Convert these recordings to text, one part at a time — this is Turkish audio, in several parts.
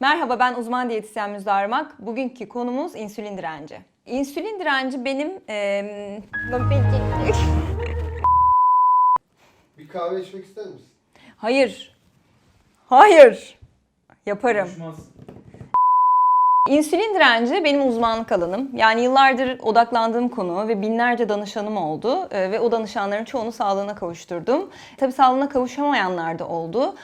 Merhaba ben uzman diyetisyen Müjde Armak. Bugünkü konumuz insülin direnci. İnsülin direnci benim... eee, Bir kahve içmek ister misin? Hayır. Hayır. Yaparım. Konuşmaz. İnsülin direnci benim uzmanlık alanım. Yani yıllardır odaklandığım konu ve binlerce danışanım oldu Ee, ve o danışanların çoğunu sağlığına kavuşturdum. Tabii sağlığına kavuşamayanlar da oldu.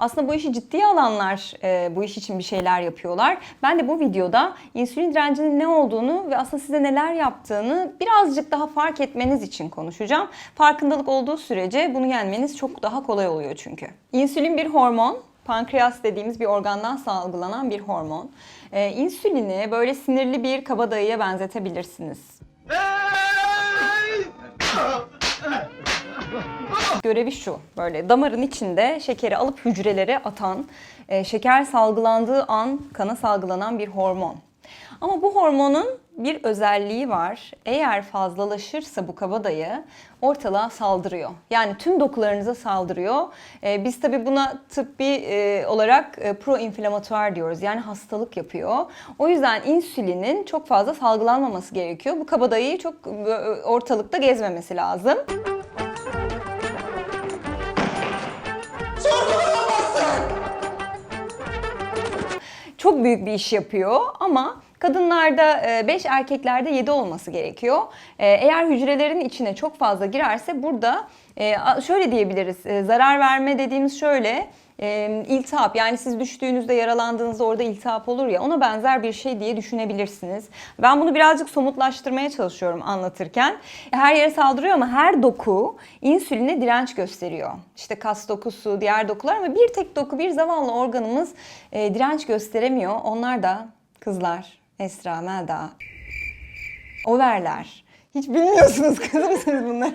Aslında bu işi ciddiye alanlar e, bu iş için bir şeyler yapıyorlar. Ben de bu videoda insülin direncinin ne olduğunu ve aslında size neler yaptığını birazcık daha fark etmeniz için konuşacağım. Farkındalık olduğu sürece bunu yenmeniz çok daha kolay oluyor çünkü. İnsülin bir hormon. Pankreas dediğimiz bir organdan salgılanan bir hormon. Ee, insülini böyle sinirli bir kabadayıya benzetebilirsiniz. Görevi şu, böyle damarın içinde şekeri alıp hücrelere atan, e, şeker salgılandığı an kana salgılanan bir hormon. Ama bu hormonun bir özelliği var. Eğer fazlalaşırsa bu kabadayı ortalığa saldırıyor. Yani tüm dokularınıza saldırıyor. E, biz tabi buna tıbbi e, olarak e, proinflamatuar diyoruz. Yani hastalık yapıyor. O yüzden insülinin çok fazla salgılanmaması gerekiyor. Bu kabadayıyı çok e, ortalıkta gezmemesi lazım. Çok büyük bir iş yapıyor ama kadınlarda 5 erkeklerde 7 olması gerekiyor. E, Eğer hücrelerin içine çok fazla girerse burada e, şöyle diyebiliriz e, zarar verme dediğimiz şöyle e, iltihap yani siz düştüğünüzde yaralandığınızda orada iltihap olur ya ona benzer bir şey diye düşünebilirsiniz. Ben bunu birazcık somutlaştırmaya çalışıyorum anlatırken. Her yere saldırıyor ama her doku insüline direnç gösteriyor. İşte kas dokusu, diğer dokular ama bir tek doku bir zavallı organımız e, direnç gösteremiyor. Onlar da kızlar, Esra, Melda, overler. Hiç bilmiyorsunuz kızım siz bunları.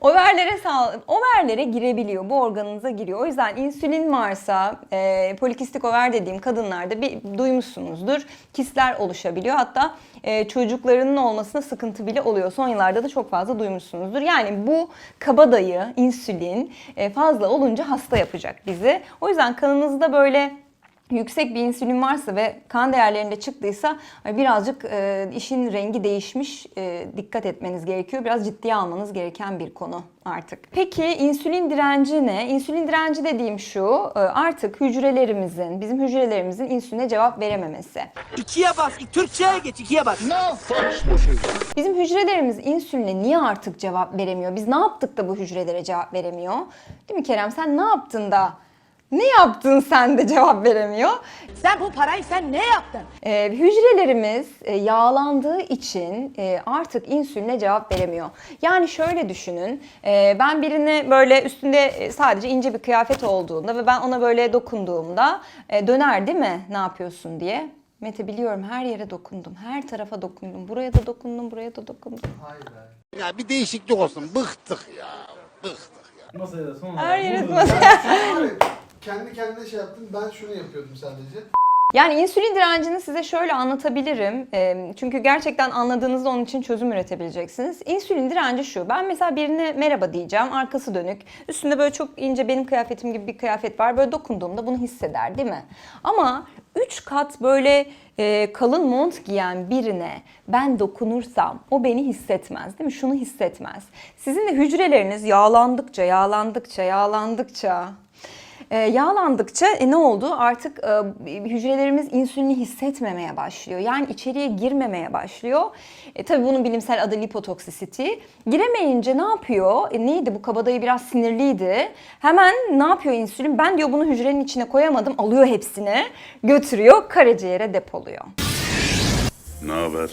Overlere sağ, overlere girebiliyor. Bu organınıza giriyor. O yüzden insülin varsa e, polikistik over dediğim kadınlarda bir duymuşsunuzdur. Kistler oluşabiliyor. Hatta e, çocuklarının olmasına sıkıntı bile oluyor. Son yıllarda da çok fazla duymuşsunuzdur. Yani bu kabadayı, insülin e, fazla olunca hasta yapacak bizi. O yüzden kanınızda böyle yüksek bir insülin varsa ve kan değerlerinde çıktıysa birazcık e, işin rengi değişmiş. E, dikkat etmeniz gerekiyor. Biraz ciddiye almanız gereken bir konu artık. Peki insülin direnci ne? İnsülin direnci dediğim şu. e, artık hücrelerimizin, bizim hücrelerimizin insüline cevap verememesi. İkiye bas. Türkçe'ye geç. ikiye bas. Bizim hücrelerimiz insüline niye artık cevap veremiyor? Biz ne yaptık da bu hücrelere cevap veremiyor? Değil mi Kerem? Sen ne yaptın da? Ne yaptın sen de cevap veremiyor? Sen bu parayı sen ne yaptın? Ee, hücrelerimiz e, yağlandığı için e, artık insüline cevap veremiyor. Yani şöyle düşünün, e, ben birine böyle üstünde sadece ince bir kıyafet olduğunda ve ben ona böyle dokunduğumda e, döner değil mi ne yapıyorsun diye. Mete biliyorum her yere dokundum, her tarafa dokundum, buraya da dokundum, buraya da dokundum. Hayır. Ya bir değişiklik olsun. Bıktık ya. Bıktık ya. Masaya da son Her olarak yere Hayır. Kendi kendine şey yaptın. Ben şunu yapıyordum sadece. Yani insülin direncini size şöyle anlatabilirim. Çünkü gerçekten anladığınızda onun için çözüm üretebileceksiniz. İnsülin direnci şu. Ben mesela birine merhaba diyeceğim. Arkası dönük. Üstünde böyle çok ince benim kıyafetim gibi bir kıyafet var. Böyle dokunduğumda bunu hisseder değil mi? Ama 3 kat böyle e, kalın mont giyen birine ben dokunursam o beni hissetmez değil mi? Şunu hissetmez. Sizin de hücreleriniz yağlandıkça, yağlandıkça, yağlandıkça e, yağlandıkça e, ne oldu? Artık e, hücrelerimiz insülini hissetmemeye başlıyor. Yani içeriye girmemeye başlıyor. E, tabii bunun bilimsel adı lipotoksisiti. Giremeyince ne yapıyor? E, neydi bu kabadayı biraz sinirliydi. Hemen ne yapıyor insülin? Ben diyor bunu hücrenin içine koyamadım. Alıyor hepsini, götürüyor, karaciğere depoluyor. Ne haber?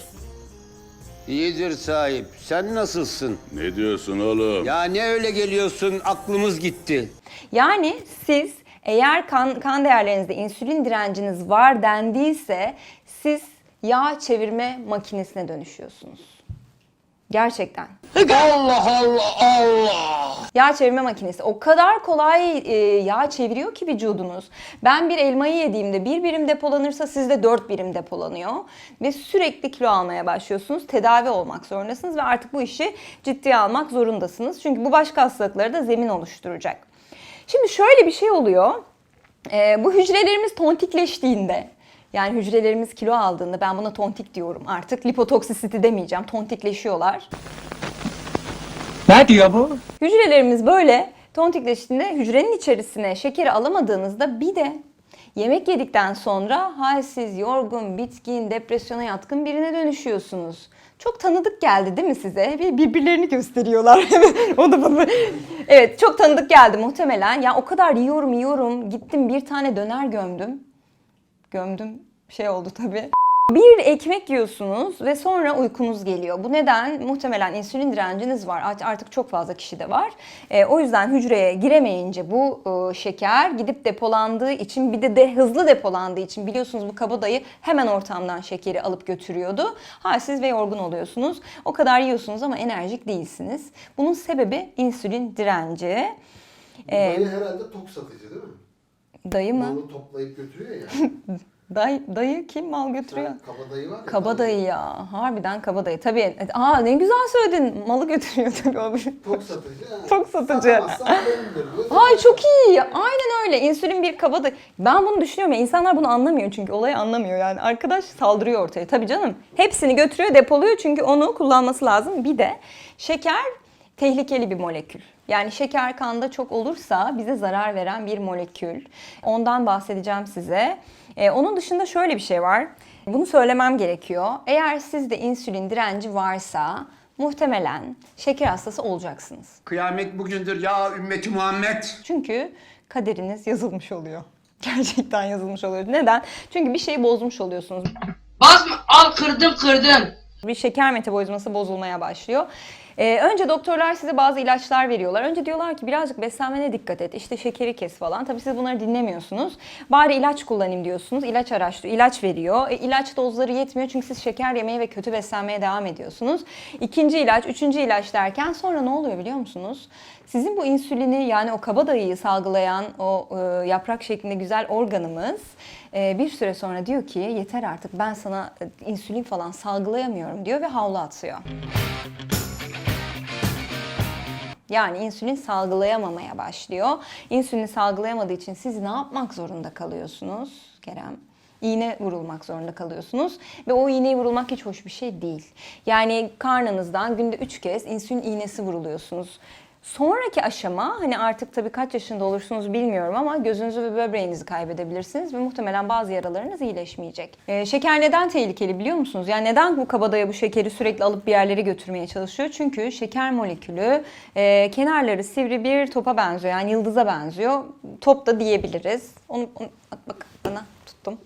İyidir sahip. Sen nasılsın? Ne diyorsun oğlum? Ya ne öyle geliyorsun? Aklımız gitti. Yani siz eğer kan, kan değerlerinizde insülin direnciniz var dendiyse siz yağ çevirme makinesine dönüşüyorsunuz. Gerçekten. Allah Allah Allah. Yağ çevirme makinesi o kadar kolay e, yağ çeviriyor ki vücudunuz. Ben bir elmayı yediğimde bir birim depolanırsa sizde dört birim depolanıyor. Ve sürekli kilo almaya başlıyorsunuz. Tedavi olmak zorundasınız ve artık bu işi ciddiye almak zorundasınız. Çünkü bu başka hastalıklara da zemin oluşturacak. Şimdi şöyle bir şey oluyor. Ee, bu hücrelerimiz tontikleştiğinde yani hücrelerimiz kilo aldığında ben buna tontik diyorum artık. Lipotoksisiti demeyeceğim. Tontikleşiyorlar. Ne diyor bu? Hücrelerimiz böyle tontikleştiğinde hücrenin içerisine şekeri alamadığınızda bir de yemek yedikten sonra halsiz, yorgun, bitkin, depresyona yatkın birine dönüşüyorsunuz. Çok tanıdık geldi değil mi size? Bir birbirlerini gösteriyorlar. o da bana. Evet, çok tanıdık geldi muhtemelen. Ya o kadar yiyorum yiyorum. Gittim bir tane döner gömdüm. Gömdüm. Şey oldu tabii. Bir ekmek yiyorsunuz ve sonra uykunuz geliyor. Bu neden? Muhtemelen insülin direnciniz var. Art- Artık çok fazla kişide var. E, o yüzden hücreye giremeyince bu e, şeker gidip depolandığı için bir de, de hızlı depolandığı için biliyorsunuz bu kabadayı hemen ortamdan şekeri alıp götürüyordu. Halsiz ve yorgun oluyorsunuz. O kadar yiyorsunuz ama enerjik değilsiniz. Bunun sebebi insülin direnci. Bu Ee, herhalde tok satıcı değil mi? Dayı mı? Malı toplayıp götürüyor ya. Dayı, dayı kim mal götürüyor? Kabadayı var ya. Kabadayı ya. Harbiden kabadayı. Tabii. Aa ne güzel söyledin. Malı götürüyor tabii o bir. Tok satıcı. Tok satıcı. Ay çok iyi. Aynen öyle. İnsülin bir kabadayı. Ben bunu düşünüyorum ya. İnsanlar bunu anlamıyor çünkü olayı anlamıyor yani. Arkadaş saldırıyor ortaya. Tabii canım. Hepsini götürüyor, depoluyor çünkü onu kullanması lazım. Bir de şeker tehlikeli bir molekül. Yani şeker kanda çok olursa bize zarar veren bir molekül. Ondan bahsedeceğim size. Ee, onun dışında şöyle bir şey var. Bunu söylemem gerekiyor. Eğer sizde insülin direnci varsa muhtemelen şeker hastası olacaksınız. Kıyamet bugündür ya ümmeti Muhammed. Çünkü kaderiniz yazılmış oluyor. Gerçekten yazılmış oluyor. Neden? Çünkü bir şeyi bozmuş oluyorsunuz. Basma al kırdım kırdım. Bir şeker metabolizması bozulmaya başlıyor. Ee, önce doktorlar size bazı ilaçlar veriyorlar. Önce diyorlar ki birazcık beslenmene dikkat et. İşte şekeri kes falan. Tabii siz bunları dinlemiyorsunuz. Bari ilaç kullanayım diyorsunuz. İlaç araştırıyor. ilaç veriyor. E, ilaç dozları yetmiyor çünkü siz şeker yemeye ve kötü beslenmeye devam ediyorsunuz. İkinci ilaç, üçüncü ilaç derken sonra ne oluyor biliyor musunuz? Sizin bu insülini yani o kabadayıyı salgılayan o e, yaprak şeklinde güzel organımız e, bir süre sonra diyor ki yeter artık ben sana e, insülin falan salgılayamıyorum diyor ve havlu atıyor. Yani insülin salgılayamamaya başlıyor. İnsülini salgılayamadığı için siz ne yapmak zorunda kalıyorsunuz Kerem? İğne vurulmak zorunda kalıyorsunuz ve o iğneyi vurulmak hiç hoş bir şey değil. Yani karnınızdan günde 3 kez insülin iğnesi vuruluyorsunuz. Sonraki aşama hani artık tabii kaç yaşında olursunuz bilmiyorum ama gözünüzü ve böbreğinizi kaybedebilirsiniz ve muhtemelen bazı yaralarınız iyileşmeyecek. Ee, şeker neden tehlikeli biliyor musunuz? Yani neden bu kabadaya bu şekeri sürekli alıp bir yerlere götürmeye çalışıyor? Çünkü şeker molekülü e, kenarları sivri bir topa benziyor yani yıldıza benziyor. Top da diyebiliriz. Onu, onu bak, bana tuttum.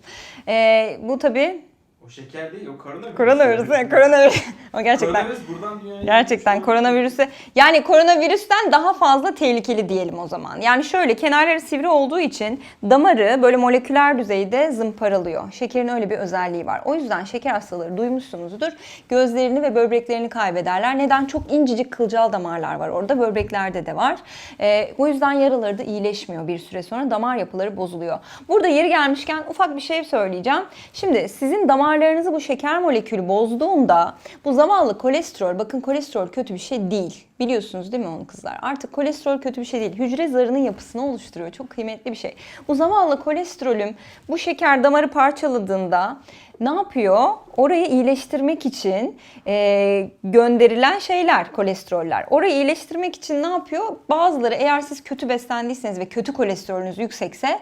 Ee, bu tabii O şeker değil, o koronavirüs. koronavirüs. Koronavirüs. o gerçekten. Koronavirüs buradan dünyaya Gerçekten koronavirüse yani koronavirüsten daha fazla tehlikeli diyelim o zaman. Yani şöyle kenarları sivri olduğu için damarı böyle moleküler düzeyde zımparalıyor. Şekerin öyle bir özelliği var. O yüzden şeker hastaları duymuşsunuzdur. Gözlerini ve böbreklerini kaybederler. Neden? Çok incecik kılcal damarlar var orada. Böbreklerde de var. Ee, o yüzden yaraları da iyileşmiyor bir süre sonra. Damar yapıları bozuluyor. Burada yeri gelmişken ufak bir şey söyleyeceğim. Şimdi sizin damarlarınızı bu şeker molekülü bozduğunda bu zavallı kolesterol, bakın kolesterol kötü bir şey değil. Biliyorsunuz değil mi onu kızlar? Artık kolesterol kötü bir şey değil. Hücre zarının yapısını oluşturuyor. Çok kıymetli bir şey. Bu zavallı kolesterolüm bu şeker damarı parçaladığında ne yapıyor? Orayı iyileştirmek için e, gönderilen şeyler, kolesteroller. Orayı iyileştirmek için ne yapıyor? Bazıları eğer siz kötü beslendiyseniz ve kötü kolesterolünüz yüksekse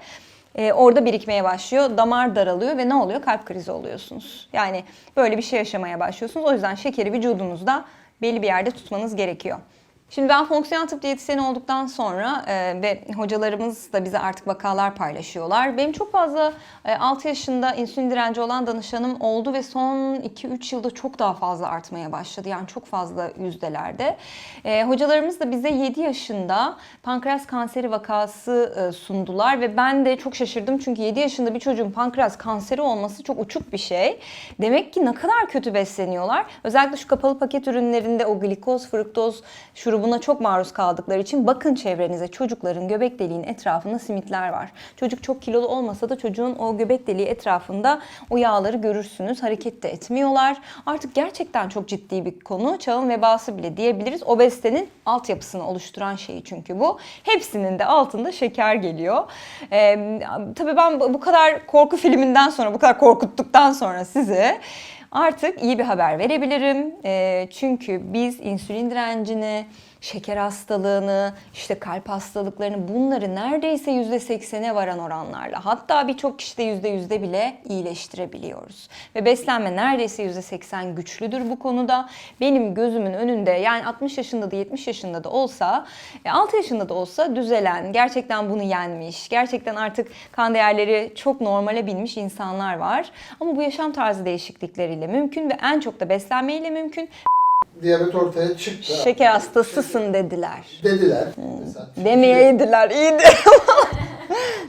e, orada birikmeye başlıyor. Damar daralıyor ve ne oluyor? Kalp krizi oluyorsunuz. Yani böyle bir şey yaşamaya başlıyorsunuz. O yüzden şekeri vücudunuzda belli bir yerde tutmanız gerekiyor. Şimdi ben fonksiyonel tıp diyetisyeni olduktan sonra e, ve hocalarımız da bize artık vakalar paylaşıyorlar. Benim çok fazla e, 6 yaşında insülin direnci olan danışanım oldu ve son 2-3 yılda çok daha fazla artmaya başladı. Yani çok fazla yüzdelerde. E, hocalarımız da bize 7 yaşında pankreas kanseri vakası e, sundular ve ben de çok şaşırdım çünkü 7 yaşında bir çocuğun pankreas kanseri olması çok uçuk bir şey. Demek ki ne kadar kötü besleniyorlar. Özellikle şu kapalı paket ürünlerinde o glikoz, fruktoz şurubu buna çok maruz kaldıkları için bakın çevrenize çocukların göbek deliğinin etrafında simitler var. Çocuk çok kilolu olmasa da çocuğun o göbek deliği etrafında o yağları görürsünüz. Hareket de etmiyorlar. Artık gerçekten çok ciddi bir konu. Çağın vebası bile diyebiliriz. Obezitenin altyapısını oluşturan şeyi çünkü bu. Hepsinin de altında şeker geliyor. Ee, tabii ben bu kadar korku filminden sonra, bu kadar korkuttuktan sonra sizi artık iyi bir haber verebilirim. Ee, çünkü biz insülin direncini, şeker hastalığını, işte kalp hastalıklarını bunları neredeyse %80'e varan oranlarla hatta birçok kişide %100'de bile iyileştirebiliyoruz. Ve beslenme neredeyse %80 güçlüdür bu konuda. Benim gözümün önünde yani 60 yaşında da 70 yaşında da olsa, e, 6 yaşında da olsa düzelen, gerçekten bunu yenmiş, gerçekten artık kan değerleri çok normale binmiş insanlar var. Ama bu yaşam tarzı değişiklikleriyle mümkün ve en çok da beslenmeyle mümkün. Diyabet ortaya çıktı. Şeker hastasısın dediler. Dediler. Mesela. Tip Demeyeydiler iyiydi.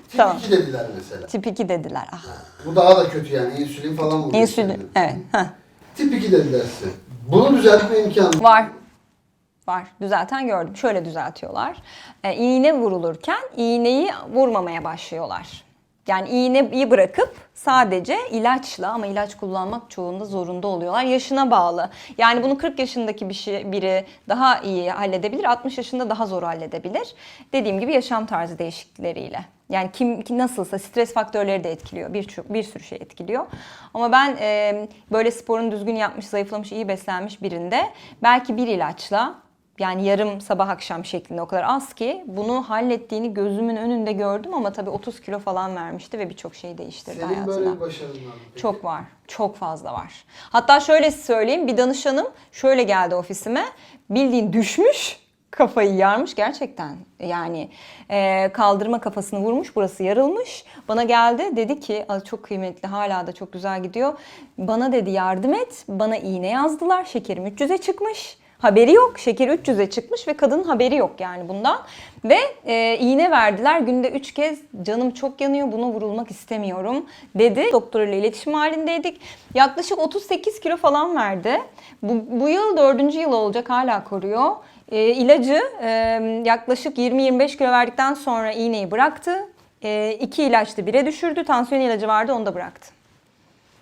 Tip Tamam. 2 dediler mesela. Tip 2 dediler. Ah. Bu daha da kötü yani. insülin falan vuruyor. İnsülin. Evet. heh. Tip 2 dediler size. Bunu düzeltme imkanı Var. Var. Düzelten gördüm. Şöyle düzeltiyorlar. E, iğne vurulurken iğneyi vurmamaya başlıyorlar. Yani iğneyi bırakıp sadece ilaçla ama ilaç kullanmak çoğunda zorunda oluyorlar. Yaşına bağlı. Yani bunu 40 yaşındaki bir şey, biri daha iyi halledebilir, 60 yaşında daha zor halledebilir. Dediğim gibi yaşam tarzı değişiklikleriyle. Yani kim, kim nasılsa stres faktörleri de etkiliyor. Bir, bir sürü şey etkiliyor. Ama ben e, böyle sporunu düzgün yapmış, zayıflamış, iyi beslenmiş birinde belki bir ilaçla yani yarım sabah akşam şeklinde o kadar az ki bunu hallettiğini gözümün önünde gördüm ama tabii 30 kilo falan vermişti ve birçok şey değiştirdi Senin hayatında. böyle bir başarın var mı? peki? Çok var. Çok fazla var. Hatta şöyle söyleyeyim bir danışanım şöyle geldi ofisime. Bildiğin düşmüş kafayı yarmış gerçekten. Yani e, kaldırma kafasını vurmuş burası yarılmış. Bana geldi dedi ki "Aa, çok kıymetli hala da çok güzel gidiyor. Bana dedi yardım et. Bana iğne yazdılar. Şekerim 300'e çıkmış. Haberi yok. Şeker 300'e çıkmış ve kadının haberi yok yani bundan. Ve e, iğne verdiler. Günde 3 kez canım çok yanıyor buna vurulmak istemiyorum dedi. Doktoruyla iletişim halindeydik. Yaklaşık 38 kilo falan verdi. Bu, bu yıl 4. yıl olacak hala koruyor. E, ilacı e, yaklaşık 20-25 kilo verdikten sonra iğneyi bıraktı. E, iki ilaçtı bire düşürdü. Tansiyon ilacı vardı onu da bıraktı.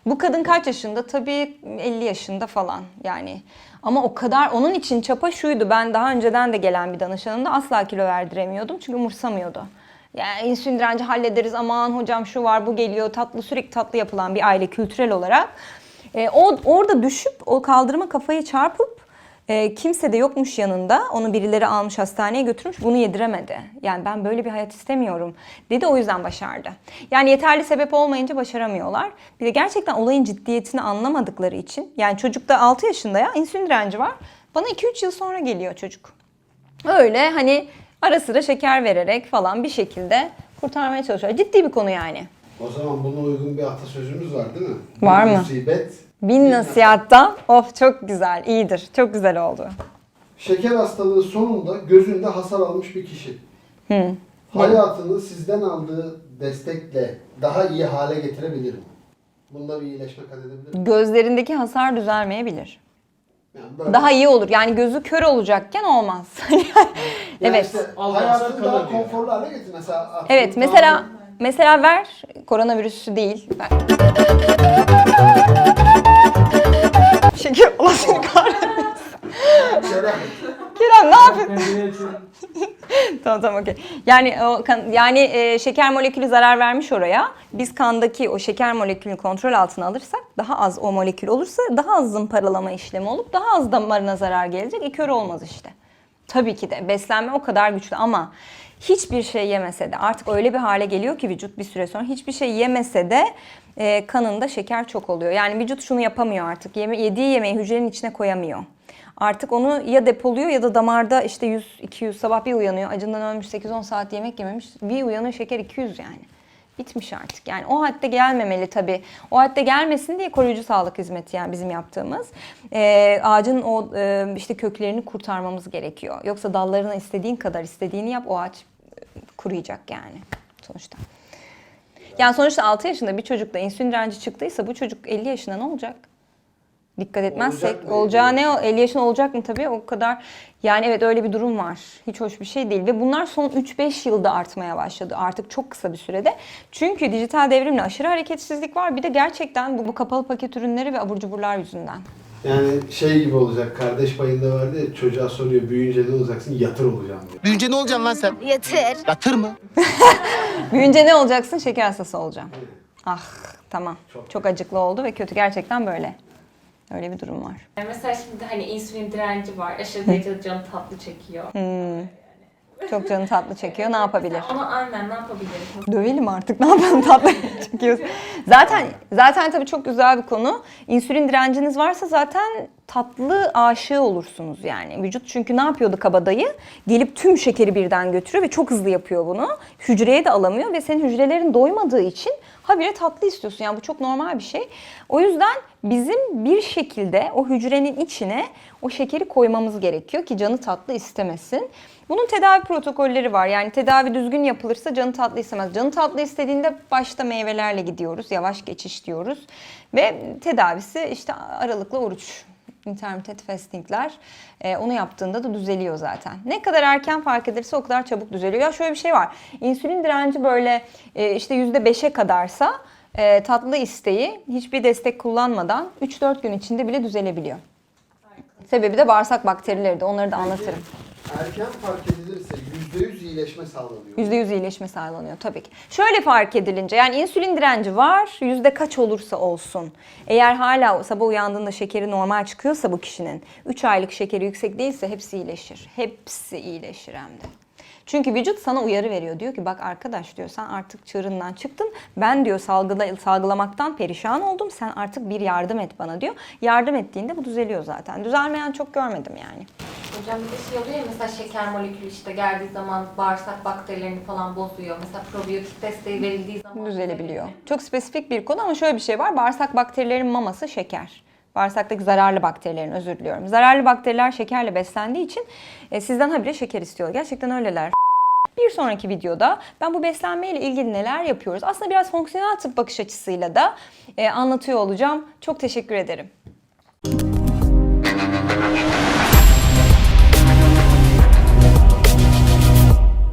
Bu kadın kaç yaşında? Tabii 50 yaşında falan yani. Ama o kadar onun için çapa şuydu. Ben daha önceden de gelen bir danışanımda asla kilo verdiremiyordum. Çünkü umursamıyordu. Yani insülin direnci hallederiz aman hocam şu var bu geliyor tatlı sürekli tatlı yapılan bir aile kültürel olarak. E, o orada düşüp o kaldırıma kafayı çarpıp e, kimse de yokmuş yanında. Onu birileri almış hastaneye götürmüş. Bunu yediremedi. Yani ben böyle bir hayat istemiyorum dedi. O yüzden başardı. Yani yeterli sebep olmayınca başaramıyorlar. Bir de gerçekten olayın ciddiyetini anlamadıkları için. Yani çocukta 6 yaşında ya insülin direnci var. Bana 2-3 yıl sonra geliyor çocuk. Öyle hani ara sıra şeker vererek falan bir şekilde kurtarmaya çalışıyor. Ciddi bir konu yani. O zaman buna uygun bir atasözümüz var değil mi? Var mı? Musibet. Bin nasihattan of çok güzel, iyidir. Çok güzel oldu. Şeker hastalığı sonunda gözünde hasar almış bir kişi. Hayatını sizden aldığı destekle daha iyi hale getirebilir mi? Bunda bir iyileşme kat edebilir mi? Gözlerindeki hasar düzelmeyebilir. Yani böyle- Daha iyi olur. Yani gözü kör olacakken olmaz. Yani evet. işte hayatını kalır daha diyor. konforlu hale getir. Mesela atıyorum Evet mesela mesela ver koronavirüsü değil. Ver. Şeker Allah seni kahretsin. Kerem, Kerem ne yapıyorsun? Tamam tamam okey. Yani o kan, yani e, şeker molekülü zarar vermiş oraya. Biz kandaki o şeker molekülünü kontrol altına alırsak daha az o molekül olursa daha az zımparalama işlemi olup daha az damarına zarar gelecek. E kör olmaz işte. Tabii ki de beslenme o kadar güçlü ama hiçbir şey yemese de artık öyle bir hale geliyor ki vücut bir süre sonra hiçbir şey yemese de e, kanında şeker çok oluyor. Yani vücut şunu yapamıyor artık. Yeme, yediği yemeği hücrenin içine koyamıyor. Artık onu ya depoluyor ya da damarda işte 100-200 sabah bir uyanıyor. Acından ölmüş 8-10 saat yemek yememiş. Bir uyanıyor şeker 200 yani. Bitmiş artık. Yani o hadde gelmemeli tabii. O hadde gelmesin diye koruyucu sağlık hizmeti yani bizim yaptığımız. Ee, ağacın o e, işte köklerini kurtarmamız gerekiyor. Yoksa dallarına istediğin kadar istediğini yap o ağaç kuruyacak yani sonuçta. Yani sonuçta 6 yaşında bir çocukta insülin direnci çıktıysa bu çocuk 50 yaşında ne olacak? Dikkat etmezsek Olacak mı? olacağı ne o 50 yaşın olacak mı tabii o kadar yani evet öyle bir durum var. Hiç hoş bir şey değil ve bunlar son 3-5 yılda artmaya başladı. Artık çok kısa bir sürede. Çünkü dijital devrimle aşırı hareketsizlik var. Bir de gerçekten bu, bu kapalı paket ürünleri ve abur cuburlar yüzünden. Yani şey gibi olacak, kardeş payında vardı ya çocuğa soruyor büyüyünce ne olacaksın? Yatır olacağım diyor. Büyünce ne olacaksın lan sen? Yatır. Yatır mı? Büyünce ne olacaksın? Şeker hastası olacağım. Ah tamam. Çok acıklı oldu ve kötü gerçekten böyle. Öyle bir durum var. Yani Mesela şimdi hani insülin direnci var. Aşırı derecede canı tatlı çekiyor. Çok canı tatlı çekiyor. Ne yapabilir? Ama aynen ne yapabilirim? Dövelim artık. Ne yapalım tatlı çekiyoruz. Zaten zaten tabii çok güzel bir konu. İnsülin direnciniz varsa zaten tatlı aşığı olursunuz yani. Vücut çünkü ne yapıyordu kabadayı? Gelip tüm şekeri birden götürüyor ve çok hızlı yapıyor bunu. Hücreye de alamıyor ve senin hücrelerin doymadığı için habire tatlı istiyorsun. Yani bu çok normal bir şey. O yüzden bizim bir şekilde o hücrenin içine o şekeri koymamız gerekiyor ki canı tatlı istemesin. Bunun tedavi protokolleri var. Yani tedavi düzgün yapılırsa canı tatlı istemez. Canı tatlı istediğinde başta meyvelerle gidiyoruz. Yavaş geçiş diyoruz. Ve tedavisi işte aralıklı oruç. Intermittent fastingler. Ee, onu yaptığında da düzeliyor zaten. Ne kadar erken fark edilirse o kadar çabuk düzeliyor. Ya şöyle bir şey var. İnsülin direnci böyle e, işte %5'e kadarsa e, tatlı isteği hiçbir destek kullanmadan 3-4 gün içinde bile düzelebiliyor. Sebebi de bağırsak bakterileri de onları da anlatırım. Erken fark edilirse %100 iyileşme sağlanıyor. %100 iyileşme sağlanıyor tabii ki. Şöyle fark edilince yani insülin direnci var yüzde kaç olursa olsun. Eğer hala sabah uyandığında şekeri normal çıkıyorsa bu kişinin 3 aylık şekeri yüksek değilse hepsi iyileşir. Hepsi iyileşir hem de. Çünkü vücut sana uyarı veriyor. Diyor ki bak arkadaş diyor sen artık çığırından çıktın. Ben diyor salgıla, salgılamaktan perişan oldum. Sen artık bir yardım et bana diyor. Yardım ettiğinde bu düzeliyor zaten. Düzelmeyen çok görmedim yani. Hocam bir de şey oluyor ya mesela şeker molekülü işte geldiği zaman bağırsak bakterilerini falan bozuyor. Mesela probiyotik desteği verildiği zaman düzelebiliyor. Çok spesifik bir konu ama şöyle bir şey var. Bağırsak bakterilerin maması şeker. Bağırsaktaki zararlı bakterilerin özür diliyorum. Zararlı bakteriler şekerle beslendiği için e, sizden habire şeker istiyor. Gerçekten öyleler. Bir sonraki videoda ben bu beslenme ile ilgili neler yapıyoruz? Aslında biraz fonksiyonel tıp bakış açısıyla da e, anlatıyor olacağım. Çok teşekkür ederim.